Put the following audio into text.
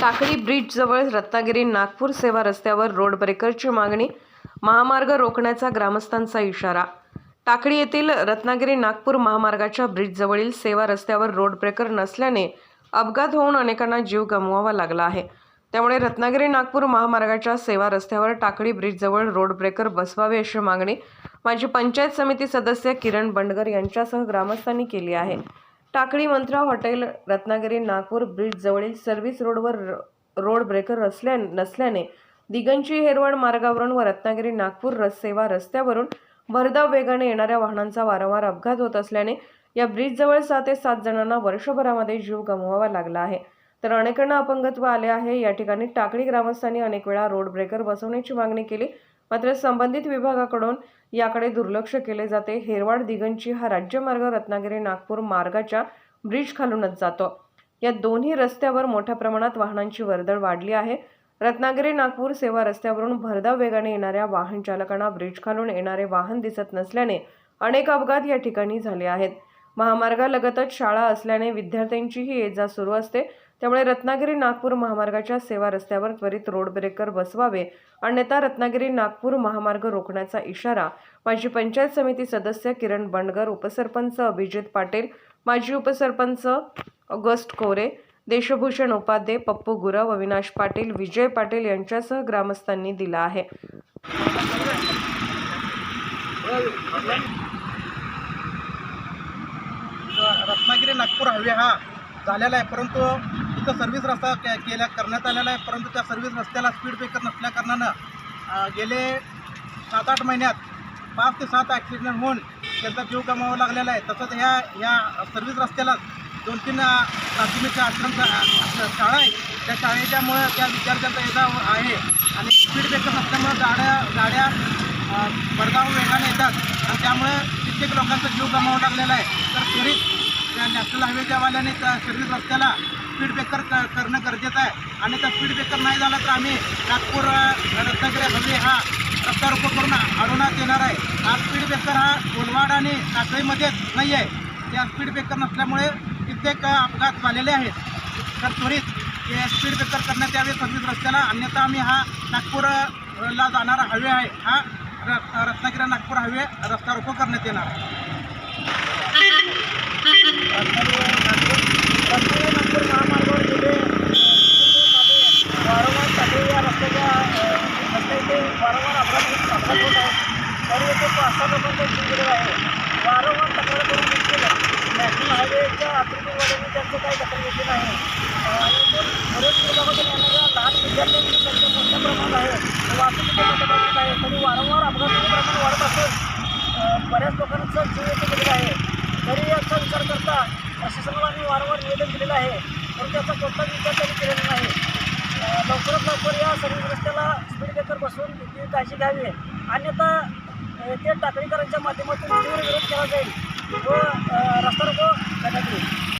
टाकळी ब्रिजजवळ रत्नागिरी नागपूर सेवा रस्त्यावर रोड ब्रेकरची मागणी महामार्ग रोखण्याचा ग्रामस्थांचा इशारा. टाकळी येथील रत्नागिरी नागपूर महामार्गाच्या ब्रिजजवळील सेवा रस्त्यावर रोड ब्रेकर नसल्याने अपघात होऊन अनेकांना जीव गमवावा लागला आहे. त्यामुळे रत्नागिरी नागपूर महामार्गाच्या सेवा रस्त्यावर टाकळी ब्रिजजवळ रोड ब्रेकर बसवावे अशी मागणी माजी पंचायत समिती सदस्य किरण बंडगर यांच्यासह ग्रामस्थांनी केली आहे. टाकळी मंत्रा हॉटेल रत्नागिरी नागपूर ब्रिजजवळील सर्व्हिस रोडवर र- रोड ब्रेकर असल्या नसल्याने दिगंची हेरवड मार्गावरून व रत्नागिरी नागपूर रससेवा रस्त्यावरून भरधाव वेगाने येणाऱ्या वाहनांचा वारंवार अपघात होत असल्याने या ब्रिजजवळ सहा ते सात जणांना वर्षभरामध्ये जीव गमवावा लागला आहे. तर अनेकांना अपंगत्व आले आहे. या ठिकाणी टाकळी ग्रामस्थांनी अनेक वेळा रोड ब्रेकर बसवण्याची मागणी केली. मात्र संबंधित विभागाकडून याकडे दुर्लक्ष केले जाते. हेरवाड दिगंची हा राज्यमार्ग रत्नागिरी नागपूर मार्गाच्या ब्रिज खालूनच जातो. या दोन्ही रस्त्यावर मोठ्या प्रमाणात वाहनांची वर्दळ वाढली आहे. रत्नागिरी नागपूर सेवा रस्त्यावरून भरधाव वेगाने येणाऱ्या वाहन चालकांना ब्रिज खालून येणारे वाहन दिसत नसल्याने अनेक अपघात या ठिकाणी झाले आहेत. महामार्गालगतच शाळा असल्याने विद्यार्थ्यांचीही ये जा सुरू असते. त्यामुळे रत्नागिरी नागपूर महामार्गाच्या सेवा रस्त्यावर त्वरित रोड ब्रेकर बसवावे अन्यथा रत्नागिरी नागपूर महामार्ग रोखण्याचा इशारा माजी पंचायत समिती सदस्य किरण बंडगर उपसरपंच अभिजित पाटील माजी उपसरपंच ऑगस्ट कोरे देशभूषण उपाध्ये पप्पू गुरव अविनाश पाटील विजय पाटील यांच्यासह ग्रामस्थांनी दिला आहे रत्नागिरी नागपूर हायवे हा झालेला आहे. परंतु इथं सर्व्हिस रस्ता के केल्या करण्यात आलेला आहे. परंतु त्या सर्व्हिस रस्त्याला स्पीड ब्रेकर नसल्याकारणानं गेले सात आठ महिन्यात पाच ते सात ॲक्सिडेंट होऊन त्यांचा जीव गमावा लागलेला आहे. तसंच ह्या ह्या सर्व्हिस रस्त्याला दोन तीन प्राथमिक आश्रम शाळा आहे. त्या शाळेच्यामुळं त्या विद्यार्थ्यांचा येजा हो- आहे. आणि स्पीड ब्रेकर नसल्यामुळं गाड्या गाड्या वर्गावर भरधाव वेगाने येतात. आणि त्यामुळे कित्येक लोकांचा जीव गमावा लागलेला आहे. तर त्वरित त्या नॅशनल हायवेच्या वाल्याने त्या सर्व्हिस रस्त्याला स्पीड ब्रेकर क करणं गरजेचं आहे. आणि त्या स्पीड ब्रेकर नाही झाला तर आम्ही नागपूर रत्नागिरी हल्ले हा रस्ता रोको करून अडवण्यात येणार आहे. हा स्पीड ब्रेकर हा कोलवाड आणि साखळीमध्येच नाही आहे. त्या स्पीड ब्रेकर नसल्यामुळे कित्येक अपघात झालेले आहेत. तर त्वरित हे स्पीड ब्रेकर करण्यात यावे. सर्व्हिस रस्त्याला अन्यथा आम्ही हा नागपूरला जाणारा हायवे आहे. हा रत्नागिरी नागपूर हायवे रस्ता रोको करण्यात येणार आहे रत्नागिरी नागपूर महामार्गावर गेले वारंवारसाठी या रस्त्याच्या रस्त्या इथे वारंवार अपघात अपघात होत आहेत तरी येथे पाच सहा लोकांचा जीव गेलेला आहे. वारंवार तक्रार करून देखील नॅशनल हायवेच्या अतिरिक्तवाल्यांनी त्यांचं काही दखल घेतली नाही. आणि इथून बरेच येणाऱ्या लहान विद्यार्थ्यांची संख्या मोठ्या प्रमाणात आहे. वाहतुकीच्या मोठ्या प्रमाणात आहे. तरी वारंवार अपघाताचे प्रमाण वाढत असून बऱ्याच लोकांचा जीव येथे गेलेला आहे. तरी याचा विचार करता प्रशासनाला मी वारंवार निवेदन दिलेलं आहे. पण त्याचा कोणताच विचार त्यांनी केलेला नाही. लवकरात लवकर या सर्व रस्त्याला स्पीड ब्रेकर बसवून ती काळजी घ्यावी. अन्यथा ते टाकळीकरांच्या माध्यमातून तीव्र विरोध केला जाईल. व रस्ता रोको करण्यात येईल